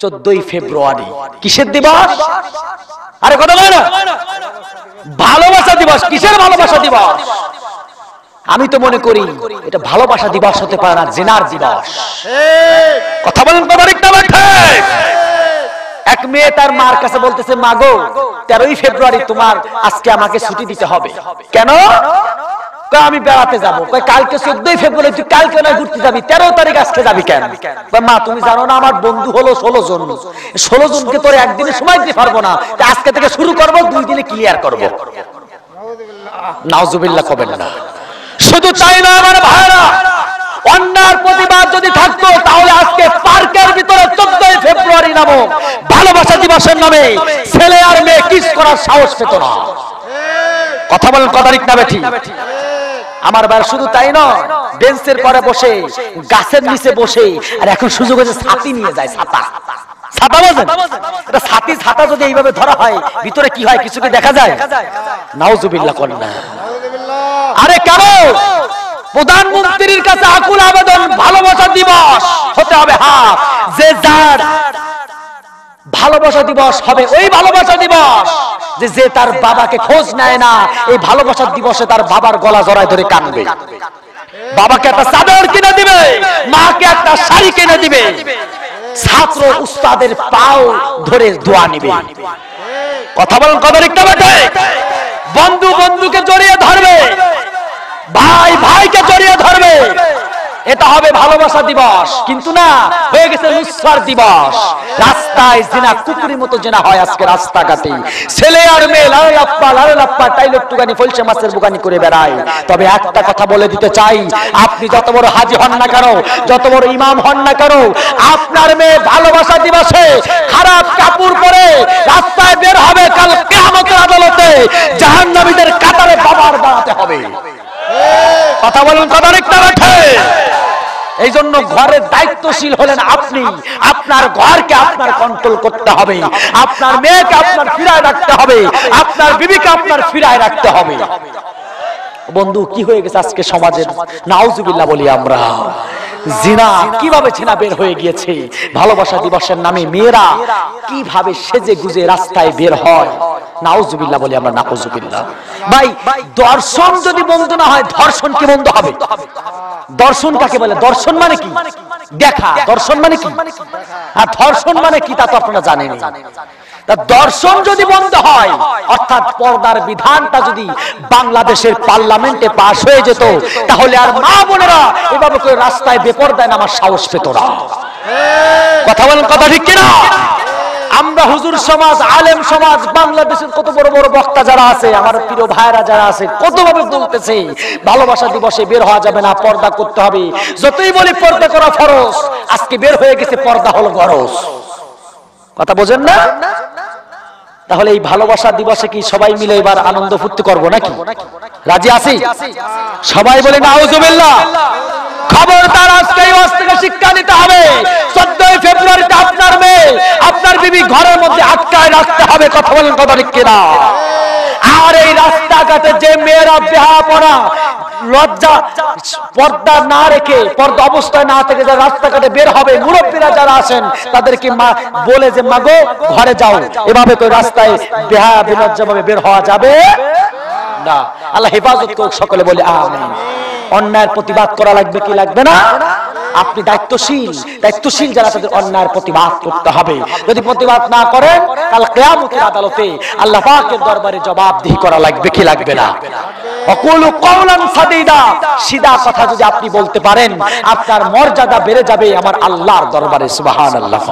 চোদ্দই ফেব্রুয়ারি। কিসের দিবস? আরে কথা বলে না। ভালোবাসা দিবস। কিসের ভালোবাসা দিবস? আমি তো মনে করি এটা ভালোবাসা দিবস হতে পারে না, জেনার দিবস। কথা বলেন এক মেয়ে তার মার কাছে বলতেছে, মাগো, তেরোই ফেব্রুয়ারি তোমার আজকে আমাকে ছুটি দিতে হবে। কেন? আমি বেড়াতে যাব? কালকে চোদ্দই ফেব্রুয়ারি, তুই কালকে না ঘুরতে যাবি? তেরো তারিখ আজকে যাবি কেন? মা, তুমি জানো না, আমার বন্ধু হলো ষোলো জন। ষোলো জনকে তোর একদিনে সময় দিতে পারব না। আজকে থেকে শুরু করব, দুই দিনে ক্লিয়ার করব। নাউজুবিল্লাহ কবেন না। শুধু চাই না আমার ভাইরা অন্যার প্রতিবাদ যদি থাকতো, তাহলে আজকে পার্কের ভিতরে চোদ্দই ফেব্রুয়ারি নামক ভালোবাসা দিবসের নামে ছেলে আর মেয়ে কিস করার সাহস পেত না। কথা বলেন কথা ঠিক না বেঠি আমার বার শুধু তাই নয় বেঞ্চের পরে বসে, গাছের নিচে বসে, আর এখন সুযোগ হয়েছে ছাতি নিয়ে যায়, ছাতা। দেখা যায়? আরে কেন? প্রধানমন্ত্রীর কাছে আকুল আবেদন, ভালোবাসা দিবস হতে হবে হ্যাঁ যে যার ভালোবাসা দিবস হবে, ওই ভালোবাসা দিবস। যে যে তার বাবাকে খোঁজ নেয় না, এই ভালোবাসা দিবসে তার বাবার গলা জড়ায় ধরে কানবে বাবাকে একটা চাদর কিনে দিবে, মাকে একটা শাড়ি কিনে দিবে। ছাত্র উস্তাদের পাও ধরে দোয়া নিবে। কথা বলেন ঠিক না বেটে? বন্ধু বন্ধুকে জড়িয়ে ধরবে, ভাই ভাইকে জড়িয়ে ধরবে এটা হবে ভালোবাসা দিবস। কিন্তু না, হয়ে গেছে লুৎফার দিবস। রাস্তায় জিনা, কুকুরের মতো জেনা হয় আজকে রাস্তাঘাটে। ছেলে আর মেয়ে, লাল লাপ্পা লাল লাপ্পা টাইলের টুকানি ফলসে মাছের বুকানি করে বেড়ায়। তবে একটা কথা বলে দিতে চাই, আপনি যত বড় হাজি হন না কেন, যত বড় ইমাম হন না কেন, আপনার মেয়ে ভালোবাসা দিবসে খারাপ কাপড় পরে রাস্তায় বের হবে কাল কেয়ামতের আদালতে। জাহান্নামীদের কাতারে বাবার দাঁড়াতে হবে। কথা বলুন, কথা দেখতে রাখে এই জন্য ঘরের দায়িত্বশীল হলেন আপনি। আপনার ঘরকে আপনার কন্ট্রোল করতে হবে। আপনার মেয়েকে আপনার ফিরায় রাখতে হবে। আপনার বিবিকে আপনার ফিরায় রাখতে হবে। বন্ধু, কি হয়ে গেছে আজকে সমাজের? নাউজুবিল্লাহ বলি আমরা। জিনা কীভাবে ছিনা বের হয়ে গিয়েছে? ভালোবাসা দিবসের নামে মেয়েরা কীভাবে সেজে গুজে রাস্তায় বের হয়? নাউজুবিল্লাহ বলি আমরা নাউজুবিল্লাহ। ভাই, দর্শন যদি বন্ধ না হয়, ধর্ষণ কি বন্ধ হবে? দর্শন কাকে বলে? দর্শন মানে কি? দেখা। দর্শন মানে কি? আর ধর্ষণ মানে কি তা তো আপনারা জানেন দর্শন যদি বন্ধ হয়, অর্থাৎ পর্দার বিধানটা যদি বাংলাদেশের পার্লামেন্টে পাশ হয়ে যেত, তাহলে আর মা বোনেরা এভাবে করে রাস্তায় বেপরদায় নামার সাহস পেত না। কথা বলেন কথা ঠিক কিনা? আমরা হুজুর সমাজ, আলেম সমাজ, বাংলাদেশের কত বড় বড় বক্তা যারা আছে, আমার প্রিয় ভাইরা যারা আছে, কতভাবে বলতেছে, ভালোবাসা দিবসে বের হওয়া যাবে না, পর্দা করতে হবে। যতই বলি পর্দা করা ফরজ, আজকে বের হয়ে গেছে, পর্দা হলো গরজ। কথা বোঝেন না? তাহলে এই ভালোবাসা দিবসে কি সবাই মিলে এবার আনন্দ ফুর্তি করব নাকি? রাজি আছি? সবাই বলে, নাউজুবিল্লাহ। খবরদার আজকে এই থেকে শিক্ষা নিতে হবে চোদ্দই ফেব্রুয়ারিতে আপনার মেয়ে আপনার বিবি ঘরের মধ্যে আটকায় রাখতে হবে, কথা বলেন কথা ঠিক কিনা? আর এই রাস্তাঘাটে যে মেয়েরা বেহা পড়া লজ্জা, পর্দা না রেখে, পর্দা অবস্থায় না থেকে যারা রাস্তাঘাটে বের হবে, মুরব্বীরা যারা আছেন, তাদেরকে মা বলে যে মাগো ঘরে যাও। এভাবে তো রাস্তায় বেহা বিলজ্জা ভাবে বের হওয়া যাবে না। আল্লাহ হেফাজত করুক, সকলে বলে, আমিন। অন্যায়ের প্রতিবাদ করা লাগবে কি লাগবে না? আপনি দায়িত্বশীল। দায়িত্বশীল যারা তাদের অন্যায়ের প্রতিবাদ করতে হবে। যদি প্রতিবাদ না করেন কাল কেয়ামতের আদালতে আল্লাহ পাকের দরবারে জবাবদিহি করা লাগবে কি লাগবে না? অকুলু কথা যদি আপনি বলতে পারেন, আপনার মর্যাদা বেড়ে যাবে আমার আল্লাহর দরবারে, সুবহানাল্লাহ।